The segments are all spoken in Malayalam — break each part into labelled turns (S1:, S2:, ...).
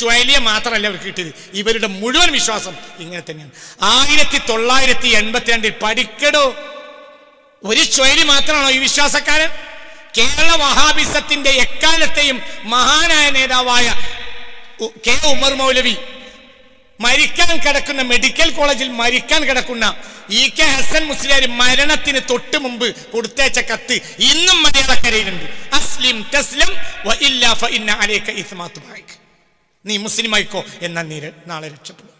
S1: ചുഴലിയെ മാത്രമല്ല അവർക്ക് കിട്ടിയത്. ഇവരുടെ മുഴുവൻ വിശ്വാസം ഇങ്ങനെ തന്നെയാണ്. ആയിരത്തി തൊള്ളായിരത്തി എൺപത്തി രണ്ടിൽ പഠിക്കടോ? ഒരു ചുഴലി മാത്രമാണോ ഈ വിശ്വാസക്കാരൻ? കേരള വഹാബിസത്തിന്റെ എക്കാലത്തെയും മഹാനായ നേതാവായ കെ ഉമർ മൗലവി മരിക്കാൻ കിടക്കുന്ന മെഡിക്കൽ കോളേജിൽ മരിക്കാൻ കിടക്കുന്ന ഇ കെ ഹസൻ മുസ്ലിയാർ മരണത്തിന് തൊട്ട് മുമ്പ് കൊടുത്തയച്ച കത്ത് ഇന്നും മലയാളക്കരയിലുണ്ട്. അസ്ലിം തസ്ലിം വ ഇന്ന അലൈക ഇസ്മാത്തു. നീ മുസ്ലിം ആയിക്കോ എന്നാൽ നീ നാളെ രക്ഷപ്പെടും.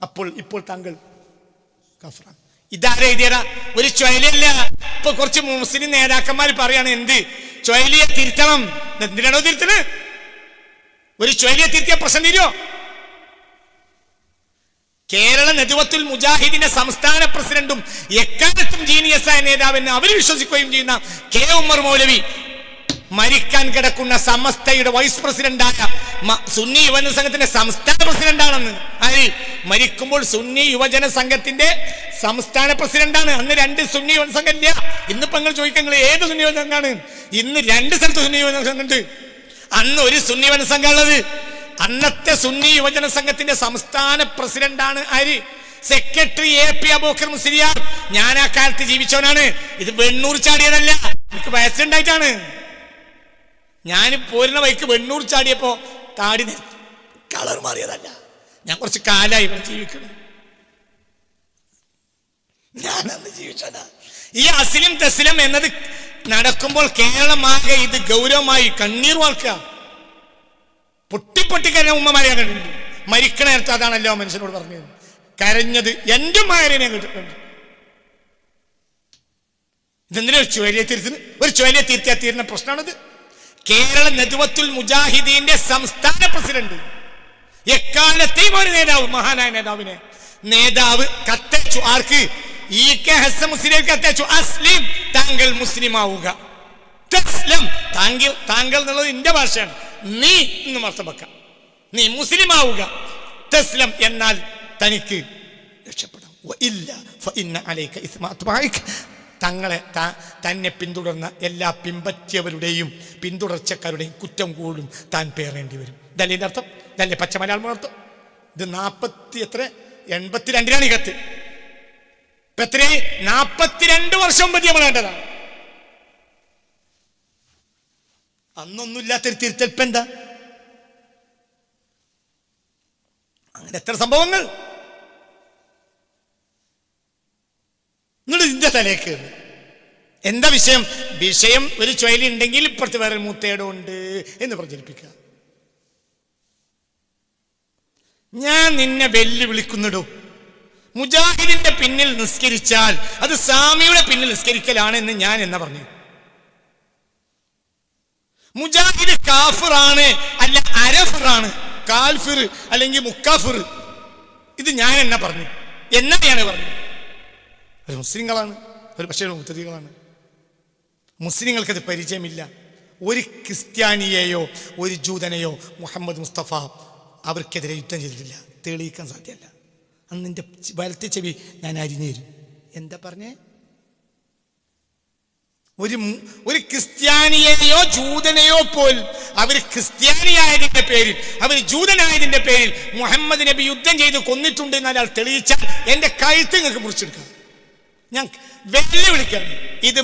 S1: അപ്പോൾ ഇപ്പോൾ താങ്കൾ കഫറാണ് ഇതാരെ എഴുതിയടാ ഒരു ചൊയലല്ല ഇപ്പൊ കുറച്ച് മുസ്ലിം നേതാക്കന്മാർ പറയാണ് എന്ത്? ചൊയലിയെ തിരുത്തണം. എന്തിനാണോ തിരുത്തണ് ഒരു ചൊയലിയെ തിരുത്തിയ പ്രശ്നം തീരുമോ കേരള നെതുവത്തുൽ മുജാഹിദിന്റെ സംസ്ഥാന പ്രസിഡന്റും എക്കാലത്തും ജീനിയസായ നേതാവെന്ന് അവർ വിശ്വസിക്കുകയും ചെയ്യുന്ന കെ ഉമ്മർ മൗലവി മരിക്കാൻ കിടക്കുന്ന സമസ്തയുടെ വൈസ് പ്രസിഡന്റായ സുന്നി യുവജന സംഘത്തിന്റെ സംസ്ഥാന പ്രസിഡന്റാണെന്ന് ആര്? മരിക്കുമ്പോൾ സുന്നി യുവജന സംഘത്തിന്റെ സംസ്ഥാന പ്രസിഡന്റാണ് അന്ന് രണ്ട് സുന്നി യുവജന സംഘം ഇല്ല. ഇന്നിപ്പോ നിങ്ങൾ ചോദിക്കാൻ ഏത് സുന്നി യുവജന സംഘമാണ് ഇന്ന് രണ്ട് സ്ഥലത്ത് സുന്നി യുവജന സംഘമുണ്ട് അന്ന് ഒരു സുന്നി യുവജന സംഘം ഉള്ളത്. അന്നത്തെ സുന്നി യുവജന സംഘത്തിന്റെ സംസ്ഥാന പ്രസിഡന്റാണ് ആര്? Secretary A P Abubakar Musliyar. ഞാൻ ആ കാലത്ത് ജീവിച്ചവനാണ്. ഇത് വെണ്ണൂർ ചാടിയതല്ല. എനിക്ക് വയസ്സുണ്ടായിട്ടാണ്. ഞാൻ പോരുന്ന വഴിക്ക് വെണ്ണൂർ ചാടിയപ്പോ താടി കളർ മാറിയതല്ല. ഞാൻ കുറച്ച് കാലായി ഇവിടെ ജീവിക്കണം. ഞാൻ അന്ന് ജീവിച്ചതാ. ഈ അസിലും തസ്ലിം എന്നത് നടക്കുമ്പോൾ കേരളമാകെ ഇത് ഗൗരവമായി കണ്ണീർ വാർക്കുക. പൊട്ടിപ്പൊട്ടി പൊട്ടി കരഞ്ഞ ഉമ്മമാരെ കണ്ടിട്ടുണ്ട്. മരിക്കണ നേരത്തെ അതാണല്ലോ മനുഷ്യനോട് പറഞ്ഞത്. കരഞ്ഞത് ഉമ്മമാരെ ഞാൻ കേട്ടിട്ടുണ്ട്. ഇതെന്തിനാ ഒരു ചുവലിയെ തിരുത്തുന്നത്? ഒരു ചുവലിയെ തിരുത്തിയാൽ തീരുന്ന പ്രശ്നമാണിത്? കേരള നജുവത്തുൽ മുജാഹിദീന്റെ സംസ്ഥാന പ്രസിഡന്റ്. എക്കാലത്തെയും ഒരു നേതാവ് മഹാനായ നേതാവിനെ. നേതാവ് കത്തച്ചു ആർക്ക്? ഈ കെ ഹസൻ മുസ്ലിം കത്തച്ചു അസ്ലിം താങ്കൾ മുസ്ലിം ആവുക താങ്കൾ താങ്കൾ എന്നുള്ളത് എന്റെ ഭാഷയാണ്. നീ എന്ന് അർത്ഥം നീ മുസ്ലിം ആവുക തസ്ലം എന്നാൽ തനിക്ക് രക്ഷപ്പെടാം. ഇല്ല തങ്ങളെ തന്നെ പിന്തുടർന്ന എല്ലാ പിമ്പറ്റിയവരുടെയും പിന്തുടർച്ചക്കാരുടെയും കുറ്റം കൂടും താൻ പേറേണ്ടി വരും. ഇതല്ലേ അർത്ഥം? ഇതല്ലേ പച്ച മലയാളം അർത്ഥം? ഇത് നാൽപ്പത്തി എത്ര? എൺപത്തിരണ്ടിനാണ് ഈ കത്ത്. ഇപ്പൊ എത്ര നാൽപ്പത്തിരണ്ട് വർഷം മുമ്പ് നമ്മൾ കണ്ടതാണ്. അന്നൊന്നുമില്ലാത്തൊരു എന്താ അങ്ങനെ എത്ര സംഭവങ്ങൾ? ഇതിന്റെ തലേക്ക് എന്താ വിഷയം? വിഷയം ഒരു ചുഴലി ഉണ്ടെങ്കിൽ ഇപ്പുറത്ത് വേറെ മൂത്തേടുണ്ട് എന്ന് പ്രചരിപ്പിക്കുക. ഞാൻ നിന്നെ വെല്ലുവിളിക്കുന്നിടൂ? മുജാഹിദിന്റെ പിന്നിൽ നിസ്കരിച്ചാൽ അത് സാമിയുടെ പിന്നിൽ നിസ്കരിക്കലാണ് എന്ന് ഞാൻ എന്നാ പറഞ്ഞു? മുജാഹിദ് കാഫിറാണ് അല്ല അരഫിറാണ്. കാൽഫിർ അല്ലെങ്കിൽ മുക്കാഫിർ. ഇത് ഞാൻ എന്നാ പറഞ്ഞു? എന്നാ ഞാൻ പറഞ്ഞു ഒരു മുസ്ലിങ്ങളാണ്. ഒരു പക്ഷേ മുത്തതികളാണ് മുസ്ലിങ്ങൾക്കത് പരിചയമില്ല. ഒരു ക്രിസ്ത്യാനിയെയോ ഒരു ജൂതനെയോ മുഹമ്മദ് മുസ്തഫ അവർക്കെതിരെ യുദ്ധം ചെയ്തിട്ടില്ല. തെളിയിക്കാൻ സാധ്യമല്ല അന്ന് എന്റെ വലത്തെ ചെവി ഞാൻ അരിഞ്ഞു തരും. എന്താ പറഞ്ഞേ? ഒരു ഒരു ക്രിസ്ത്യാനിയെയോ ജൂതനെയോ പോൽ അവർ ക്രിസ്ത്യാനിയായതിന്റെ പേരിൽ അവർ ജൂതനായതിന്റെ പേരിൽ മുഹമ്മദ് നബി യുദ്ധം ചെയ്ത് കൊന്നിട്ടുണ്ട് എന്ന് ഒരാൾ തെളിയിച്ചാൽ എന്റെ കഴുത്ത് നിങ്ങൾക്ക് മുറിച്ചെടുക്കാം. ഞാൻ വെല്ലുവിളിക്കണം ഇത്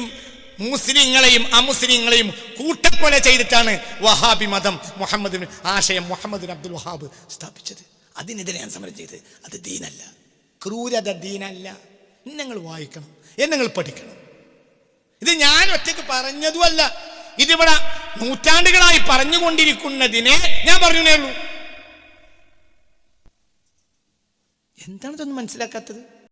S1: മുസ്ലിങ്ങളെയും അമുസ്ലിങ്ങളെയും കൂട്ടക്കൊല ചെയ്തിട്ടാണ് വഹാബി മതം മുഹമ്മദ് ആശയം മുഹമ്മദ് അബ്ദുൽ വഹാബ് സ്ഥാപിച്ചത്. അതിനെതിരെ ഞാൻ സമരം ചെയ്ത് അത് ദീനല്ല. ക്രൂരത ദീനല്ല. നിങ്ങൾ വായിക്കണം. നിങ്ങൾ പഠിക്കണം. ഇത് ഞാൻ ഒറ്റയ്ക്ക് പറഞ്ഞതുമല്ല. ഇതിവിടെ നൂറ്റാണ്ടുകളായി പറഞ്ഞുകൊണ്ടിരിക്കുന്നതിനെ ഞാൻ പറഞ്ഞേ ഉള്ളൂ. എന്താണ് ഇതൊന്നും മനസ്സിലാക്കാത്തത്?